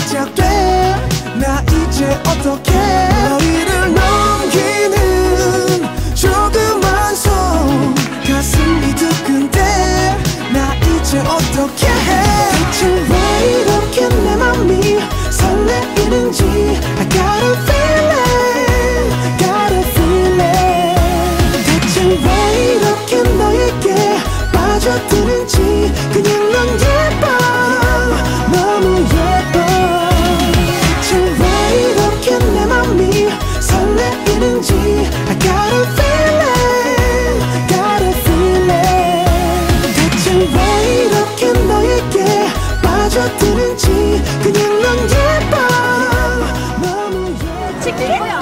시작돼. 나 이제 어떻게? 머리를 넘기는 조그만 손. 가슴이 뜨끈데 나 이제 어떻게 해? 대체 왜 이렇게 내 맘이 설레이는지 I gotta feel it gotta feel it 대체 왜 이렇게 너에게 빠져드는지 그냥 넘겨 왜 이렇게 너에게 빠져드는지 그냥 넌 예뻐 너무 예뻐